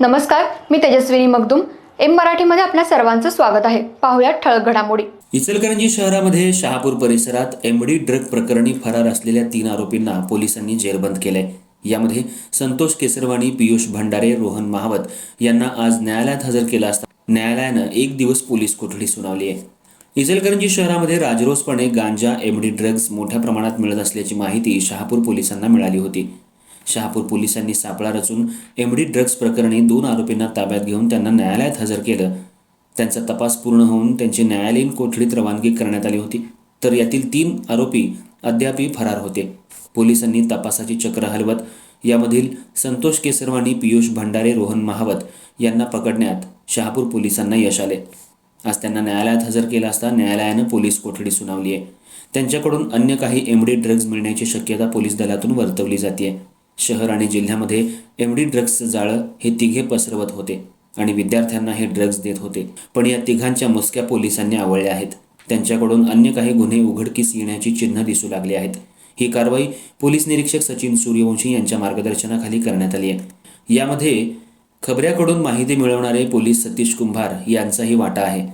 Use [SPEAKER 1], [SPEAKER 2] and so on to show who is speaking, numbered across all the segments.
[SPEAKER 1] नमस्कार मी तेजस्विनी मगदुम. एम मराठीमध्ये आपल्या सर्वांचं स्वागत आहे. पाहुयात ठळक घडामोडी.
[SPEAKER 2] इचलकरंजी शहरामध्ये शहापूर परिसरात एमडी ड्रग प्रकरणी फरार असलेल्या तीन आरोपींना पोलिसांनी जेरबंद केलंय. यामध्ये संतोष केसरवाणी पियुष भंडारे रोहन महावत यांना आज न्यायालयात हजर केला असता न्यायालयानं एक दिवस पोलीस कोठडी सुनावली आहे. इचलकरंजी शहरामध्ये राजरोसपणे गांजा एमडी ड्रग्ज मोठ्या प्रमाणात मिळत असल्याची माहिती शहापूर पोलिसांना मिळाली होती. शहापूर पोलिसांनी सापळा रचून एमडी ड्रग्ज प्रकरणी दोन आरोपींना ताब्यात घेऊन त्यांना न्यायालयात हजर केलं. त्यांचा तपास पूर्ण होऊन त्यांची न्यायालयीन कोठडीत रवानगी करण्यात आली होती. तर यातील तीन आरोपी अद्यापही फरार होते. पोलिसांनी तपासाची चक्र हलवत यामधील संतोष केसरवाणी पियुष भंडारे रोहन महावत यांना पकडण्यात शहापूर पोलिसांना यश आले. आज त्यांना न्यायालयात हजर केलं असता न्यायालयानं पोलीस कोठडी सुनावली आहे. त्यांच्याकडून अन्य काही एमडी ड्रग्ज मिळण्याची शक्यता पोलीस दलातून वर्तवली जाते शहर आणि जिल्ह्यामध्ये एमडी ड्रग्सचं जाळं हे तिघे पसरवत होते आणि विद्यार्थ्यांना हे ड्रग्ज देत होते. पण या तिघांच्या मुसक्या पोलिसांनी आवळल्या आहेत. त्यांच्याकडून अन्य काही गुन्हे उघडकीस येण्याची चिन्ह दिसू लागली आहेत. ही कारवाई पोलीस निरीक्षक सचिन सूर्यवंशी यांच्या मार्गदर्शनाखाली करण्यात आली आहे. यामध्ये खबऱ्याकडून माहिती मिळवणारे पोलीस सतीश कुंभार यांचाही वाटा आहे.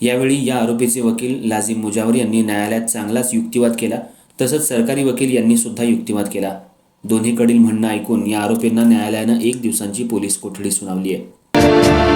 [SPEAKER 2] यावेळी या आरोपीचे वकील लाजिम मुजावर यांनी न्यायालयात चांगलाच युक्तिवाद केला तसंच सरकारी वकील यांनी सुद्धा युक्तिवाद केला. दोन्हीकडील म्हणणं ऐकून या आरोपींना न्यायालयानं एक दिवसांची पोलीस कोठडी सुनावली आहे.